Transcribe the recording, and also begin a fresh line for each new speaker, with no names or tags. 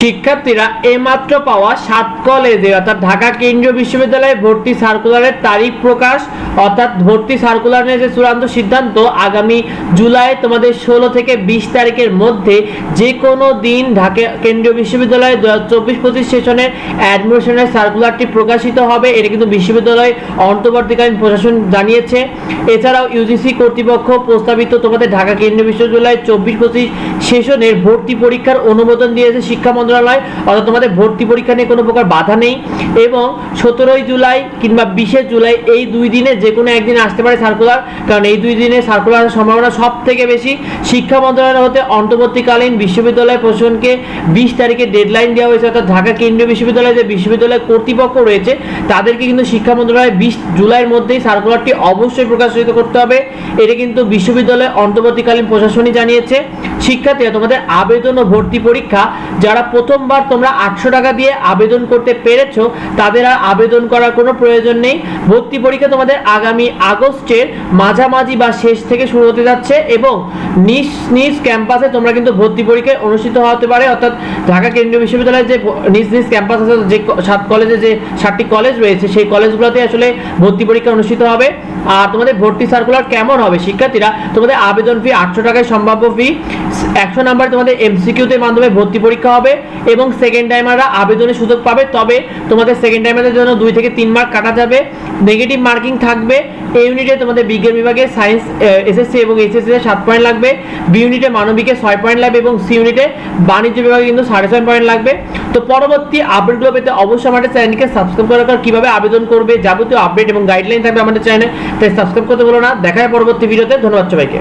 শিক্ষার্থীরা এইমাত্র পাওয়া সাত কলেজে, অর্থাৎ ঢাকা কেন্দ্রীয় বিশ্ববিদ্যালয়ে ভর্তি সার্কুলারের তারিখ প্রকাশ, অর্থাৎ ভর্তি সার্কুলার নিয়ে যে চূড়ান্ত সিদ্ধান্ত, আগামী জুলাই তোমাদের ষোলো থেকে বিশ তারিখের মধ্যে যে কোনো দিন ঢাকা কেন্দ্রীয় বিশ্ববিদ্যালয়ে দু হাজার চব্বিশ পঁচিশ সেশনের অ্যাডমিশনের সার্কুলারটি প্রকাশিত হবে। এটা কিন্তু বিশ্ববিদ্যালয় অন্তর্বর্তীকালীন প্রশাসন জানিয়েছে। এছাড়াও ইউজিসি কর্তৃপক্ষ প্রস্তাবিত তোমাদের ঢাকা কেন্দ্রীয় বিশ্ববিদ্যালয় চব্বিশ পঁচিশ সেশনের ভর্তি পরীক্ষার অনুমোদন দিয়েছে শিক্ষা মন্ত্রণালয়, অর্থাৎ তোমাদের ভর্তি পরীক্ষা নিয়ে কোনো প্রকার বাধা নেই এবং সতেরোই জুলাই কিংবা বিশে জুলাই এই দুই দিনে যে কোনো একদিন আসতে পারে সার্কুলার, কারণ এই দুই দিনে সার্কুলার আসার সম্ভাবনা সব থেকে বেশি। শিক্ষা মন্ত্রণালয় হতে অন্তর্বর্তীকালীন বিশ্ববিদ্যালয় প্রশাসনকে বিশ তারিখে ডেডলাইন দেওয়া হয়েছে, অর্থাৎ ঢাকা কেন্দ্রীয় বিশ্ববিদ্যালয়ে যে বিশ্ববিদ্যালয় কর্তৃপক্ষ রয়েছে, তাদেরকে কিন্তু শিক্ষা মন্ত্রণালয় বিশ জুলাইয়ের মধ্যেই সার্কুলারটি অবশ্যই প্রকাশিত করতে হবে। এটা কিন্তু বিশ্ববিদ্যালয় অন্তর্বর্তীকালীন প্রশাসনই জানিয়েছে। শিক্ষার্থীরা, তোমাদের আবেদন ও ভর্তি পরীক্ষা, যারা প্রথমবার তোমরা আটশো টাকা দিয়ে আবেদন করতে পেরেছ, তাদের আর আবেদন করার কোনো প্রয়োজন নেই। ভর্তি পরীক্ষা তোমাদের আগামী আগস্টের মাঝামাঝি বা শেষ থেকে শুরু হতে যাচ্ছে এবং নিজ নিজ ক্যাম্পাসে তোমরা কিন্তু ভর্তি পরীক্ষায় অনুষ্ঠিত হতে পারে। অর্থাৎ ঢাকা কেন্দ্রীয় বিশ্ববিদ্যালয়ের যে নিজ নিজ ক্যাম্পাস আছে, যে সাত কলেজে যে সাতটি কলেজ রয়েছে, সেই কলেজগুলোতে আসলে ভর্তি পরীক্ষা অনুষ্ঠিত হবে। আর তোমাদের ভর্তি সার্কুলার কেমন হবে? শিক্ষার্থীরা, তোমাদের আবেদন ফি আটশো টাকায়, সম্ভাব্য ফি একশো নাম্বার তোমাদের এমসিকিউতে মাধ্যমে ভর্তি পরীক্ষা হবে। এবং সেকেন্ড টাইমাররা আবেদনের সুযোগ পাবে। তবে তোমাদের সেকেন্ড টাইমারের জন্য দুই থেকে তিন মার্ক কাটা যাবে। নেগেটিভ মার্কিং থাকবে। এ ইউনিটে তোমাদের বিজ্ঞান বিভাগে সায়েন্স এসএসসি এবং এইচএসসি তে সাত পয়েন্ট লাগবে। বি ইউনিটে মানবিকে ছয় পয়েন্ট লাগবে এবং সি ইউনিটে বাণিজ্য বিভাগে কিন্তু সাড়ে ছয় পয়েন্ট লাগবে। তো পরবর্তী আপডেটগুলো পেতে অবশ্যই আমাদের চ্যানেলকে সাবস্ক্রাইব করার পর কীভাবে আবেদন করবে, যাবতীয় আপডেট এবং গাইডলাইন থাকবে আমাদের চ্যানেলে তাই সাবস্ক্রাইব করতে বলো না। দেখা পরবর্তী ভিডিওতে ধন্যবাদ সবাইকে।